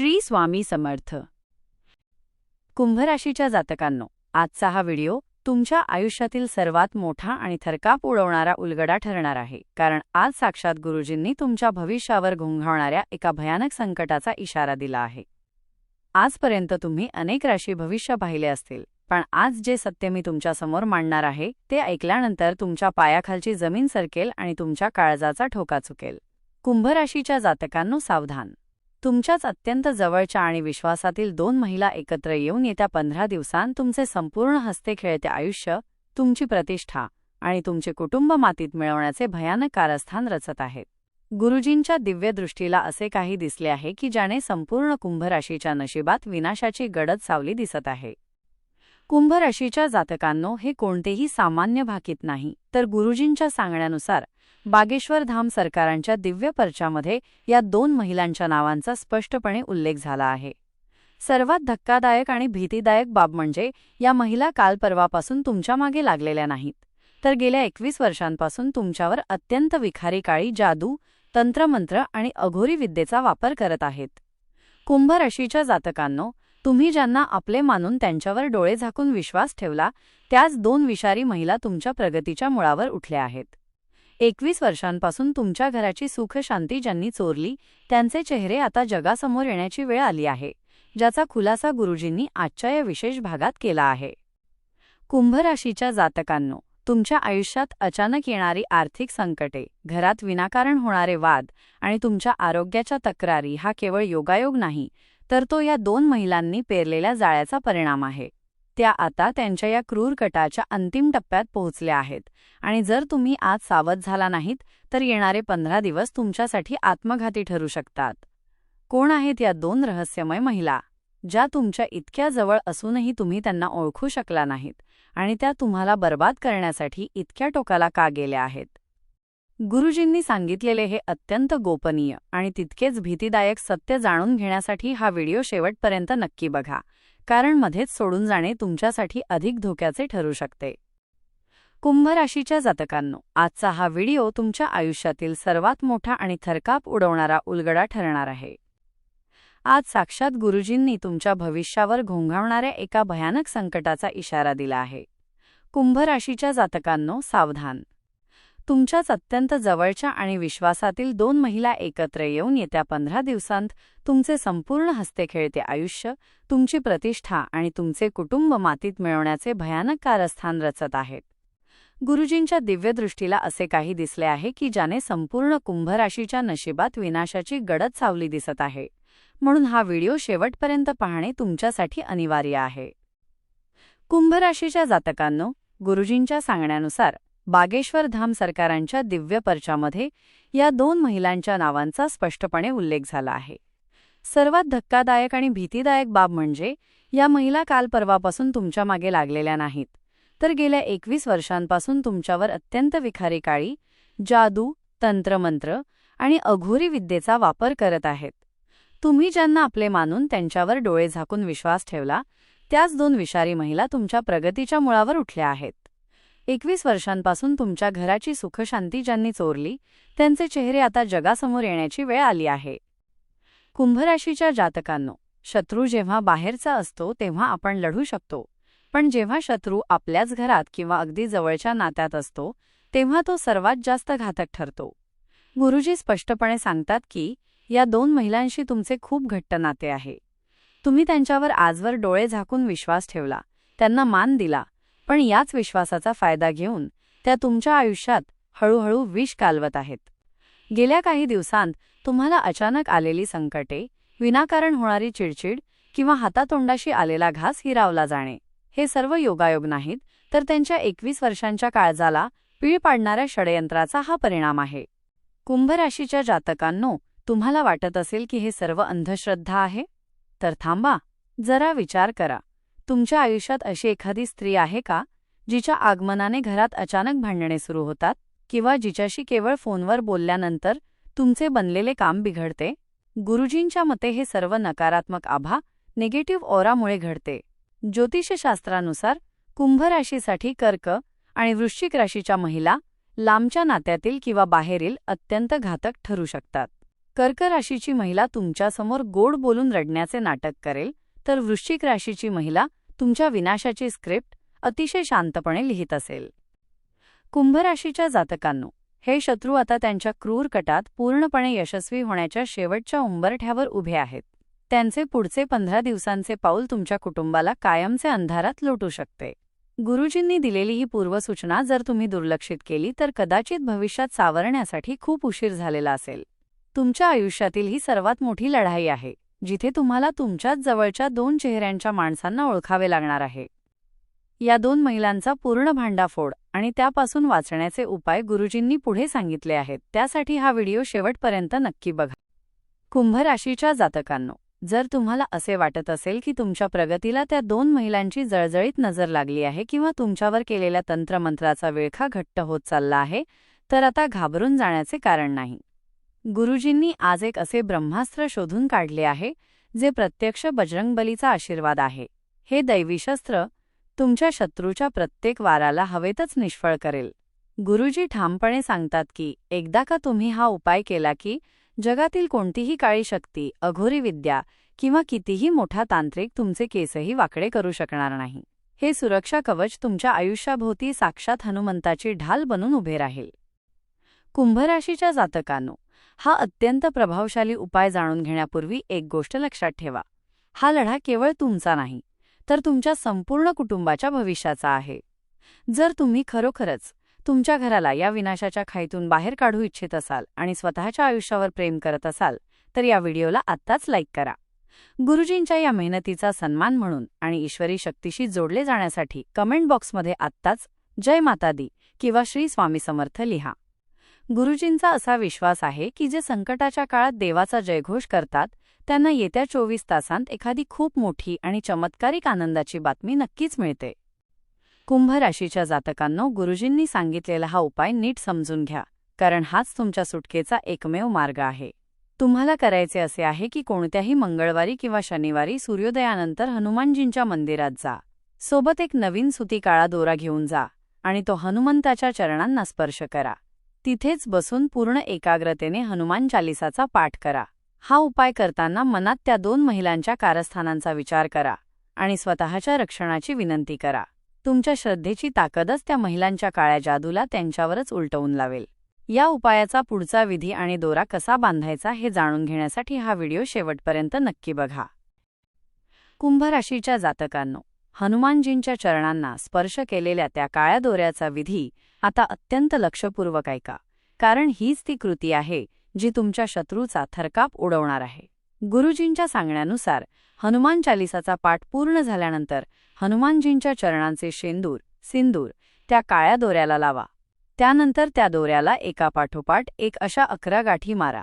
श्री स्वामी समर्थ. कुंभराशीच्या जातकांनो आजचा हा व्हिडिओ तुमच्या आयुष्यातील सर्वात मोठा आणि थरकाप उडवणारा उलगडा ठरणार आहे कारण आज साक्षात गुरुजींनी तुमच्या भविष्यावर घोंघावणाऱ्या एका भयानक संकटाचा इशारा दिला आहे. आजपर्यंत तुम्ही अनेक राशी भविष्य पाहिले असतील पण आज जे सत्य मी तुमच्यासमोर मांडणार आहे ते ऐकल्यानंतर तुमच्या पायाखालची जमीन सरकेल आणि तुमच्या काळजाचा ठोका चुकेल. कुंभराशीच्या जातकांनो सावधान! तुमच्याच अत्यंत जवळच्या आणि विश्वासातील दोन महिला एकत्र येऊन येत्या पंधरा दिवसांत तुमचे संपूर्ण हस्ते खेळते आयुष्य तुमची प्रतिष्ठा आणि तुमचे कुटुंब मातीत मिळवण्याचे भयानक कारस्थान रचत आहेत. गुरुजींच्या दिव्यदृष्टीला असे काही दिसले आहे की ज्याने संपूर्ण कुंभराशीच्या नशिबात विनाशाची गडद सावली दिसत आहे. कुंभराशीच्या जातकांनो हे कोणतेही सामान्य भाकीत नाही तर गुरुजींच्या सांगण्यानुसार बागेश्वर धाम सरकारांच्या दिव्य पर्चामध्ये या दोन महिलांच्या नावांचा स्पष्टपणे उल्लेख झाला आहे. सर्वात धक्कादायक आणि भीतीदायक बाब म्हणजे या महिला काल परवापासून तुमच्या मागे लागलेल्या नाहीत. तर गेल्या एकवीस वर्षांपासून तुमच्यावर अत्यंत विखारी काळी जादू तंत्रमंत्र आणि अघोरी विद्येचा वापर करत आहेत. कुंभ राशीच्या जातकांनो तुम्ही ज्यांना आपले मानून त्यांच्यावर डोळे झाकून विश्वास ठेवला त्याच दोन विषारी महिला तुमच्या प्रगतीच्या मुळावर उठल्या आहेत. एकवीस वर्षांपासून तुमच्या घराची सुख शांती ज्यांनी चोरली त्यांचे चेहरे आता जगासमोर येण्याची वेळ आली आहे ज्याचा खुलासा गुरुजींनी आजच्या या विशेष भागात केला आहे. कुंभराशीच्या जातकांनो तुमच्या आयुष्यात अचानक येणारी आर्थिक संकटे घरात विनाकारण होणारे वाद आणि तुमच्या आरोग्याच्या तक्रारी हा केवळ योगायोग नाही तर तो या दोन महिलांनी पेरलेल्या जाळ्याचा परिणाम आहे. त्या आता त्यांच्या या क्रूर कटाच्या अंतिम टप्प्यात पोहोचल्या आहेत. आणि जर तुम्ही आज सावध झाला नाहीत तर येणारे पंधरा दिवस तुमच्यासाठी आत्मघाती ठरू शकतात. कोण आहेत या दोन रहस्यमय महिला? ज्या तुमच्या इतक्या जवळ असूनही तुम्ही त्यांना ओळखू शकला नाहीत आणि त्या तुम्हाला बर्बाद करण्यासाठी इतक्या टोकाला का गेल्या आहेत? गुरुजींनी सांगितलेले हे अत्यंत गोपनीय आणि तितकेच भीतीदायक सत्य जाणून घेण्यासाठी हा व्हिडिओ शेवटपर्यंत नक्की बघा. कारण मध्येच सोडून जाणे तुमच्यासाठी अधिक धोक्याचे ठरू शकते. कुंभ राशीच्या जातकांनो आजचा हा व्हिडिओ तुमच्या आयुष्यातील सर्वात मोठा आणि थरकाप उडवणारा उलगडा ठरणार आहे. आज साक्षात गुरुजींनी तुमच्या भविष्यावर घोंघावणाऱ्या एका भयानक संकटाचा इशारा दिला आहे. कुंभ राशीच्या जातकांनो सावधान! तुमच्याच अत्यंत जवळच्या आणि विश्वासातील दोन महिला एकत्र येऊन येत्या पंधरा दिवसांत तुमचे संपूर्ण हस्ते खेळते आयुष्य तुमची प्रतिष्ठा आणि तुमचे कुटुंब मातीत मिळवण्याचे भयानक कारस्थान रचत आहेत. गुरुजींच्या दिव्यदृष्टीला असे काही दिसले आहे की ज्याने संपूर्ण कुंभराशीच्या नशिबात विनाशाची गडद सावली दिसत आहे. म्हणून हा व्हिडिओ शेवटपर्यंत पाहणे तुमच्यासाठी अनिवार्य आहे. कुंभराशीच्या जातकांनो गुरुजींच्या सांगण्यानुसार बागेश्वर धाम सरकारांच्या दिव्य पर्चामध्ये या दोन महिलांच्या नावांचा स्पष्टपणे उल्लेख झाला आहे. सर्वात धक्कादायक आणि भीतीदायक बाब म्हणजे या महिला काल परवापासून तुमच्या मागे लागलेल्या नाहीत. तर गेल्या एकवीस वर्षांपासून तुमच्यावर अत्यंत विखारी काळी जादू तंत्रमंत्र आणि अघोरी विद्येचा वापर करत आहेत. तुम्ही ज्यांना आपले मानून त्यांच्यावर डोळे झाकून विश्वास ठेवला त्याच दोन विषारी महिला तुमच्या प्रगतीच्या मुळावर उठल्या आहेत. एकवीस वर्षांपासून तुमच्या घराची सुखशांती ज्यांनी चोरली त्यांचे चेहरे आता जगासमोर येण्याची वेळ आली आहे. कुंभराशीच्या जातकांनो शत्रू जेव्हा बाहेरचा असतो तेव्हा आपण लढू शकतो. पण जेव्हा शत्रू आपल्याच घरात किंवा अगदी जवळच्या नात्यात असतो तेव्हा तो सर्वात जास्त घातक ठरतो. गुरुजी स्पष्टपणे सांगतात की या दोन महिलांशी तुमचे खूप घट्ट नाते आहे. तुम्ही त्यांच्यावर आजवर डोळे झाकून विश्वास ठेवला त्यांना मान दिला पण याच विश्वासाचा फायदा घेऊन त्या तुमच्या आयुष्यात हळूहळू विष कालवत आहेत. गेल्या काही दिवसांत तुम्हाला अचानक आलेली संकटे विनाकारण होणारी चिडचिड किंवा हातातोंडाशी आलेला घास हिरावला जाणे हे सर्व योगायोग नाहीत तर त्यांच्या एकवीस वर्षांच्या काळजाला पीळ पाडणाऱ्या षडयंत्राचा हा परिणाम आहे. कुंभ राशीच्या जातकांनो तुम्हाला वाटत असेल की हे सर्व अंधश्रद्धा आहे? तर थांबा जरा विचार करा. तुमच्या आयुष्यात अशी एखादी स्त्री आहे का जिच्या आगमनाने घरात अचानक भांडणे सुरू होतात किंवा जिच्याशी केवळ फोनवर बोलल्यानंतर तुमचे बनलेले काम बिघडते? गुरुजींच्या मते हे सर्व नकारात्मक आभा निगेटिव्ह ओरामुळे घडते. ज्योतिषशास्त्रानुसार कुंभ राशीसाठी कर्क आणि वृश्चिक राशीच्या महिला लांबच्या नात्यातील किंवा बाहेरील अत्यंत घातक ठरू शकतात. कर्क राशीची महिला तुमच्यासमोर गोड बोलून रडण्याचे नाटक करेल तर वृश्चिक राशीची महिला तुमच्या विनाशाची स्क्रिप्ट अतिशय शांतपणे लिहित असेल. कुंभ राशीच्या जातकांनो हे शत्रू आता त्यांच्या क्रूर कटात पूर्णपणे यशस्वी होण्याच्या शेवटच्या उंबरठ्यावर उभे आहेत. त्यांचे पुढचे पंधरा दिवसांचे पाऊल तुमच्या कुटुंबाला कायमचे अंधारात लोटू शकते. गुरुजींनी दिलेली ही पूर्वसूचना जर तुम्ही दुर्लक्षित केली तर कदाचित भविष्यात सावरण्यासाठी खूप उशीर झालेला असेल. तुमच्या आयुष्यातील ही सर्वात मोठी लढाई आहे. जिथे तुम्हाला तुमच्याच जवळच्या दोन चेहऱ्यांच्या माणसांना ओळखावे लागणार आहे. या दोन महिलांचा पूर्ण भांडाफोड आणि त्यापासून वाचण्याचे उपाय गुरुजींनी पुढे सांगितले आहेत. त्यासाठी हा व्हिडिओ शेवटपर्यंत नक्की बघा. कुंभ राशीच्या जातकांनो जर तुम्हाला असे वाटत असेल की तुमच्या प्रगतीला त्या दोन महिलांची जळजळीत नजर लागली आहे किंवा तुमच्यावर केलेल्या तंत्रमंत्राचा विळखा घट्ट होत चालला आहे तर आता घाबरून जाण्याचे कारण नाही. गुरुजींनी आज एक असे ब्रह्मास्त्र शोधून काढले आहे जे प्रत्यक्ष बजरंगबलीचा आशीर्वाद आहे. हे दैवी शस्त्र तुमच्या शत्रूच्या प्रत्येक वाराला हवेतच निष्फळ करेल. गुरुजी ठामपणे सांगतात की एकदा का तुम्ही हा उपाय केला की जगातील कोणतीही काळी शक्ती अघोरी विद्या किंवा कितीही मोठा तांत्रिक तुमचे केसही वाकडे करू शकणार नाही. हे सुरक्षा कवच तुमच्या आयुष्याभोवती साक्षात हनुमंताची ढाल बनून उभे राहील. कुंभराशीच्या जातकांनो हा अत्यंत प्रभावशाली उपाय जाणून घेण्यापूर्वी एक गोष्ट लक्षात ठेवा. हा लढा केवळ तुमचा नाही तर तुमच्या संपूर्ण कुटुंबाच्या भविष्याचा आहे. जर तुम्ही खरोखरच तुमच्या घराला या विनाशाच्या खाईतून बाहेर काढू इच्छित असाल आणि स्वतःच्या आयुष्यावर प्रेम करत असाल तर या व्हिडिओला आत्ताच लाईक करा. गुरुजींच्या या मेहनतीचा सन्मान म्हणून आणि ईश्वरी शक्तीशी जोडले जाण्यासाठी कमेंट बॉक्समध्ये आत्ताच जय माता दी किंवा श्री स्वामी समर्थ लिहा. गुरुजींचा असा विश्वास आहे की जे संकटाच्या काळात देवाचा जयघोष करतात त्यांना येत्या चोवीस तासांत एखादी खूप मोठी आणि चमत्कारिक आनंदाची बातमी नक्कीच मिळते. कुंभ राशीच्या जातकांनो गुरुजींनी सांगितलेला हा उपाय नीट समजून घ्या कारण हाच तुमच्या सुटकेचा एकमेव मार्ग आहे. तुम्हाला करायचे असे आहे की कोणत्याही मंगळवारी किंवा शनिवारी सूर्योदयानंतर हनुमानजींच्या मंदिरात जा. सोबत एक नवीन सुती काळा दोरा घेऊन जा आणि तो हनुमंताच्या चरणांना स्पर्श करा. तिथेच बसून पूर्ण एकाग्रतेने हनुमान चालिसाचा पाठ करा. हा उपाय करताना मनात त्या दोन महिलांच्या कारस्थानांचा विचार करा आणि स्वतःच्या रक्षणाची विनंती करा. तुमच्या श्रद्धेची ताकदच त्या महिलांच्या काळ्या जादूला त्यांच्यावरच उलटवून लावेल. या उपायाचा पुढचा विधी आणि दोरा कसा बांधायचा हे जाणून घेण्यासाठी हा व्हिडिओ शेवटपर्यंत नक्की बघा. कुंभ राशीच्या जातकांनो हनुमानजींच्या चरणांना स्पर्श केलेल्या त्या काळ्या दोऱ्याचा विधी आता अत्यंत लक्षपूर्वक ऐका कारण हीच ती कृती आहे जी तुमच्या शत्रूचा थरकाप उडवणार आहे. गुरुजींच्या सांगण्यानुसार हनुमान चालिसाचा पाठ पूर्ण झाल्यानंतर हनुमानजींच्या चरणांचे शेंदूर सिंदूर त्या काळ्या दोऱ्याला लावा. त्यानंतर त्या दोऱ्याला एकापाठोपाठ एक अशा अकरा गाठी मारा.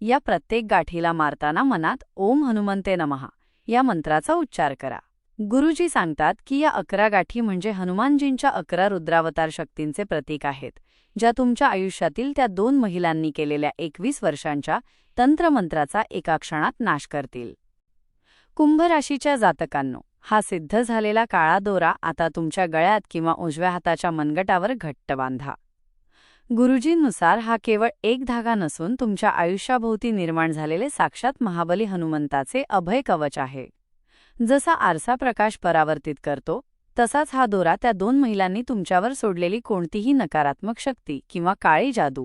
या प्रत्येक गाठीला मारताना मनात ओम हनुमंते नमहा या मंत्राचा उच्चार करा. गुरुजी सांगतात की या अकरा गाठी म्हणजे हनुमानजींच्या अकरा रुद्रावतार शक्तींचे प्रतीक आहेत ज्या तुमच्या आयुष्यातील त्या दोन महिलांनी केलेल्या एकवीस वर्षांच्या तंत्रमंत्राचा एका क्षणात नाश करतील. कुंभ राशीच्या जातकांनो हा सिद्ध झालेला काळा दोरा आता तुमच्या गळ्यात किंवा उजव्या हाताच्या मनगटावर घट्ट बांधा. गुरुजींनुसार हा केवळ एक धागा नसून तुमच्या आयुष्याभोवती निर्माण झालेले साक्षात महाबली हनुमंताचे अभय कवच आहे. जसा आरसा प्रकाश परावर्तित करतो तसाच हा दोरा त्या दोन महिलांनी तुमच्यावर सोडलेली कोणतीही नकारात्मक शक्ती किंवा काळी जादू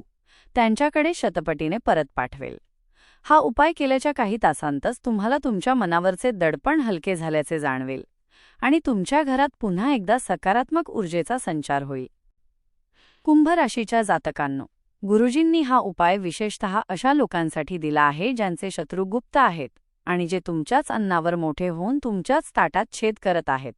त्यांच्याकडे शतपटीने परत पाठवेल. हा उपाय केल्याच्या काही तासांतच तुम्हाला तुमच्या मनावरचे दडपण हलके झाल्याचे जाणवेल आणि तुमच्या घरात पुन्हा एकदा सकारात्मक ऊर्जेचा संचार होईल. कुंभ राशीच्या जातकांनो गुरुजींनी हा उपाय विशेषतः अशा लोकांसाठी दिला आहे ज्यांचे शत्रू गुप्त आहेत. आणि जे तुमच्याच अन्नावर मोठे होऊन तुमच्याच ताटात छेद करत आहेत.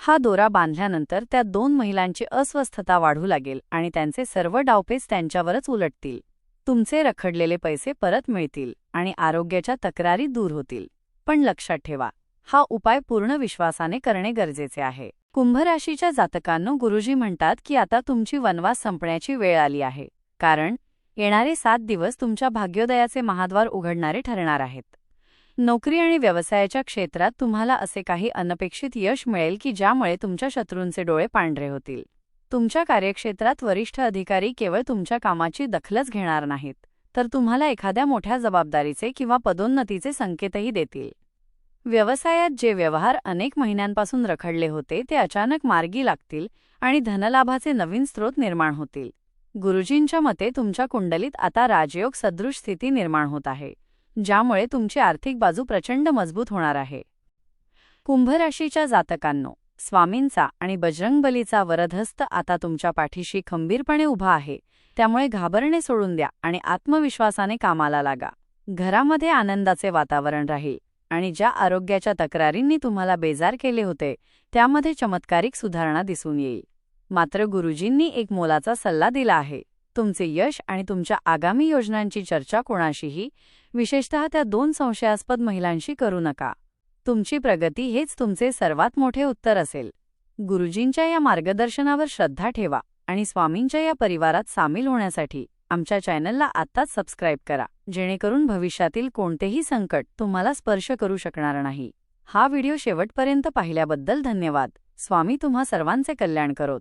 हा दोरा बांधल्यानंतर त्या दोन महिलांची अस्वस्थता वाढू लागेल आणि त्यांचे सर्व डावपेच त्यांच्यावरच उलटतील. तुमचे रखडलेले पैसे परत मिळतील आणि आरोग्याच्या तक्रारी दूर होतील. पण लक्षात ठेवा हा उपाय पूर्ण विश्वासाने करणे गरजेचे आहे. कुंभराशीच्या जातकांनो गुरुजी म्हणतात की आता तुमची वनवास संपण्याची वेळ आली आहे. कारण येणारे सात दिवस तुमच्या भाग्योदयाचे महाद्वार उघडणारे ठरणार आहेत. नोकरी आणि व्यवसायाच्या क्षेत्रात तुम्हाला असे काही अनपेक्षित यश मिळेल की ज्यामुळे तुमच्या शत्रूंचे डोळे पांढरे होतील. तुमच्या कार्यक्षेत्रात वरिष्ठ अधिकारी केवळ तुमच्या कामाची दखलच घेणार नाहीत तर तुम्हाला एखाद्या मोठ्या जबाबदारीचे किंवा पदोन्नतीचे संकेतही देतील. व्यवसायात जे व्यवहार अनेक महिन्यांपासून रखडले होते ते अचानक मार्गी लागतील आणि धनलाभाचे नवीन स्रोत निर्माण होतील. गुरुजींच्या मते तुमच्या कुंडलीत आता राजयोग सदृश स्थिती निर्माण होत आहे. ज्यामुळे तुमची आर्थिक बाजू प्रचंड मजबूत होणार आहे. कुंभराशीच्या जातकांनो स्वामींचा आणि बजरंगबलीचा वरदहस्त आता तुमच्या पाठीशी खंबीरपणे उभा आहे. त्यामुळे घाबरणे सोडून द्या आणि आत्मविश्वासाने कामाला लागा. घरामध्ये आनंदाचे वातावरण राहील आणि ज्या आरोग्याच्या तक्रारींनी तुम्हाला बेजार केले होते त्यामध्ये चमत्कारिक सुधारणा दिसून येईल. मात्र गुरुजींनी एक मोलाचा सल्ला दिला आहे. तुमचे यश आणि तुमच्या आगामी योजनांची चर्चा कोणाशीही विशेषतः त्या दोन संशयास्पद महिलांशी करू नका. तुमची प्रगती हेच तुमचे सर्वात मोठे उत्तर असेल. गुरुजींच्या या मार्गदर्शनावर श्रद्धा ठेवा आणि स्वामींच्या या परिवारात सामील होण्यासाठी आमच्या चॅनलला आत्ताच सबस्क्राईब करा जेणेकरून भविष्यातील कोणतेही संकट तुम्हाला स्पर्श करू शकणार नाही. हा व्हिडिओ शेवटपर्यंत पाहिल्याबद्दल धन्यवाद. स्वामी तुम्हा सर्वांचे कल्याण करोत.